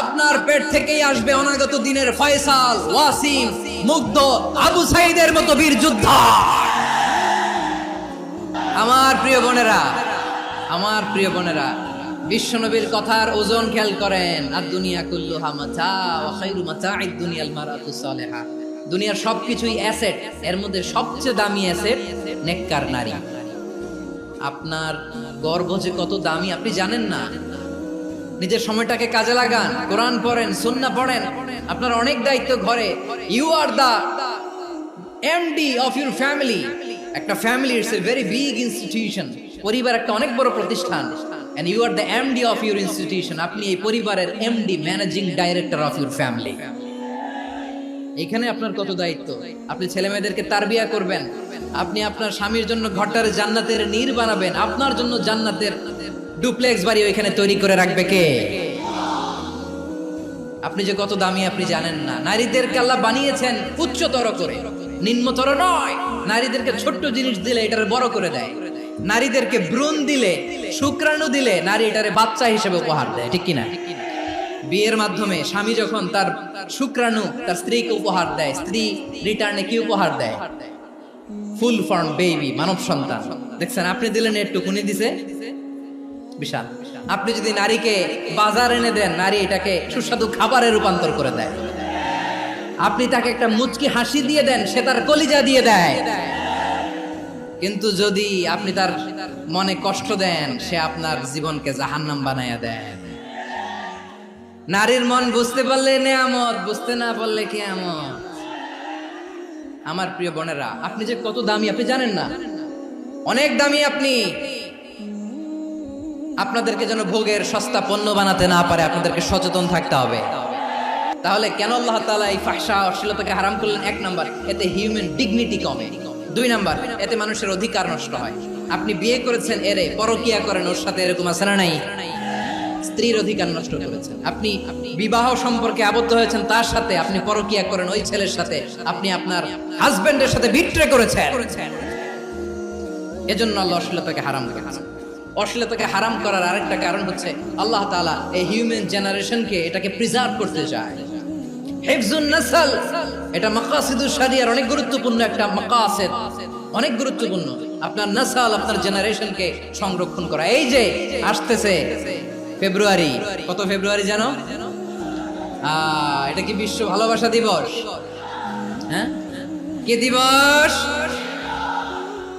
আপনার পেট থেকেই আসবে অনাগত দিনের ফয়সাল, ওয়াসিম, মুগ্ধ আবু সাইদের মতো বীর যোদ্ধা। আমার প্রিয় বোনেরা, আমার প্রিয় বোনেরা, বিশ্বনবীর কথার ওজন খেয়াল করেন। আর দুনিয়া কুল্লু হামাচা ওয়া খায়রু মাতাঈদ দুনিয়াল মারাতু সালেহা। দুনিয়ার সবকিছুই অ্যাসেট, এর মধ্যে সবচেয়ে দামি অ্যাসেট নেককার নারী। আপনার গর্ভ যে কত দামি, আপনি জানেন না? নিজের সময়টাকে কাজে লাগান, কোরআন পড়েন সুন্না পড়েন। আপনার অনেক দায়িত্ব ঘরে। You are the MD of your family একটা family it's a very big institution পরিবার একটা অনেক বড় প্রতিষ্ঠান। And you are the MD of your institution আপনি এই পরিবারের MD managing director of your family এখানে আপনার কত দায়িত্ব? আপনি ছেলে মেয়েদেরকে তারবিয়া করবেন। আপনি আপনার স্বামীর জন্য ঘরটার জান্নাতের নীর বানাবেন। আপনার জন্য জান্নাতের ডুপ্লেক্স বাড়ি ওইখানে তৈরি করে রাখবে কে? আপনি যে কত দামি আপনি জানেন না। নারীদেরকে আল্লাহ বানিয়েছেন উচ্চতর করে। নিম্নতর নয়। নারীদেরকে ছোট্ট জিনিস দিলে এটারে বড় করে দেয়। নারীদেরকে ভ্রূণ দিলে, শুক্রাণু দিলে নারী এটারে বাচ্চা হিসেবে উপহার দেয়। ঠিক কিনা? বিয়ের মাধ্যমে স্বামী যখন তার শুক্রাণু তার স্ত্রীকে উপহার দেয়, স্ত্রী রিটার্নে কি উপহার দেয়? ফুল ফর্ম বেবি, মানব সন্তান। দেখছেন, আপনি দিলেন একটুকুনি দিছে। বিশাল। আপনি যদি নারীকে বাজার এনে দেন, নারী এটাকে সুস্বাদু খাবারে রূপান্তর করে দেয়। আপনি তাকে একটা মুচকি হাসি দিয়ে দেন, সে তার কলিজা দিয়ে দেয়। কিন্তু যদি আপনি তার মনে কষ্ট দেন, সে আপনার জীবনকে জাহান্নাম বানাইয়া দেয়। নারীর মন বুঝতে পারলে নেয়ামত, বুঝতে না পারলে কেয়ামত। আমার প্রিয় বোনেরা, আপনি যে কত দামি, আপনি জানেন না? অনেক দামি আপনি। আপনাদেরকে যেন ভোগের সস্তা পণ্য বানাতে না পারে, আপনাদেরকে সচেতন থাকতে হবে। তাহলে কেন আল্লাহ তাআলা এই ফাহশা অশ্লীলতাকে হারাম করলেন? এক নাম্বার, এতে হিউম্যান ডিগনিটি কমে। দুই নাম্বার, এতে মানুষের অধিকার নষ্ট হয়। আপনি বিয়ে করেছেন, এরে পরকিয়া করেন, ওর সাথে এরকম আছে না নাই? স্ত্রীর অধিকার নষ্ট করেছেন। আপনি বিবাহ সম্পর্কে আবদ্ধ হয়েছেন, তার সাথে আপনি পরকিয়া করেন, ওই ছেলের সাথে আপনি আপনার হাজবেন্ডের সাথে বিট্রে করেছেন। এজন্য আল্লাহ অশ্লীলতাকে হারাম করেছেন। অশ্লীলতাকে হারাম করার আরেকটা কারণ হচ্ছে আল্লাহ তাআলা এই হিউম্যান জেনারেশনকে এটাকে প্রিজার্ভ করতে চায়। এটা অনেক গুরুত্বপূর্ণ একটা অনেক গুরুত্বপূর্ণ। আপনার নাসাল আপনার জেনারেশনকে সংরক্ষণ করা। এই যে আসতেছে ফেব্রুয়ারি, কত ফেব্রুয়ারি জানো? এটা কি বিশ্ব ভালোবাসা দিবস? হ্যাঁ? কে দিবস?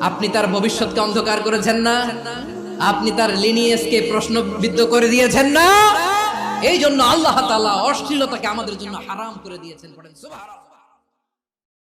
আপনি তার ভবিষ্যৎকে অন্ধকার করেছেন না? আপনি তার লিনিয়েসকে প্রশ্নবিদ্ধ করে দিয়েছেন না? এই জন্য আল্লাহ তাআলা অশ্লীলতাকে আমাদের জন্য হারাম করে দিয়েছেন